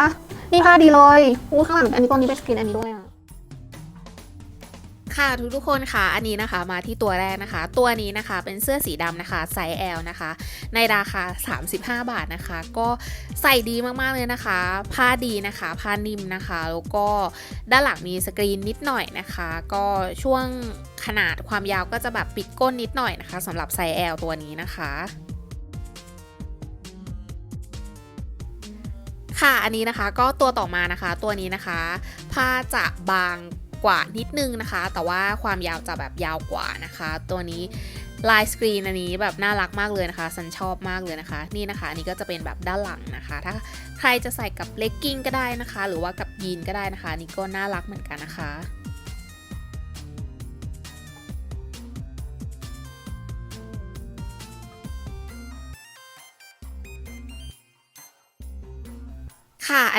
อะนี่ผ้าดีเลยอู้ข้างหลังอันนี้ตัวนี้เป็นสกรีนอันนี้ด้วยอะค่ะทุกทุกๆคนค่ะอันนี้นะคะมาที่ตัวแรกนะคะ ตัวนี้นะคะเป็นเสื้อสีดำนะคะไซส์ L นะคะ ในราคา 35 บาทนะคะ ก็ใส่ดีมากๆเลยนะคะ ผ้าดีนะคะ ผ้านิ่มนะคะ แล้วก็ด้านหลังมีสกรีนนิดหน่อยนะคะ ก็ช่วงขนาดความยาวก็จะแบบปิดก้นนิดหน่อยนะคะสำหรับไซส์ L ตัวนี้นะคะ ค่ะ อันนี้นะคะก็ตัวต่อมานะคะ ตัวนี้นะคะ ผ้าจะบางกว่านิดนึงนะคะ แต่ว่าความยาวจะแบบยาวกว่านะคะ ตัวนี้ลายสกรีนอันนี้แบบน่ารักมากเลยนะคะสันชอบมากเลยนะคะ นี่นะคะ อันนี้ก็จะเป็นแบบด้านหลังนะคะ ถ้าใครจะใส่กับเลกกิ้งก็ได้นะคะ หรือว่ากับยีนก็ได้นะคะนี่ก็น่ารักเหมือนกันนะคะ ค่ะ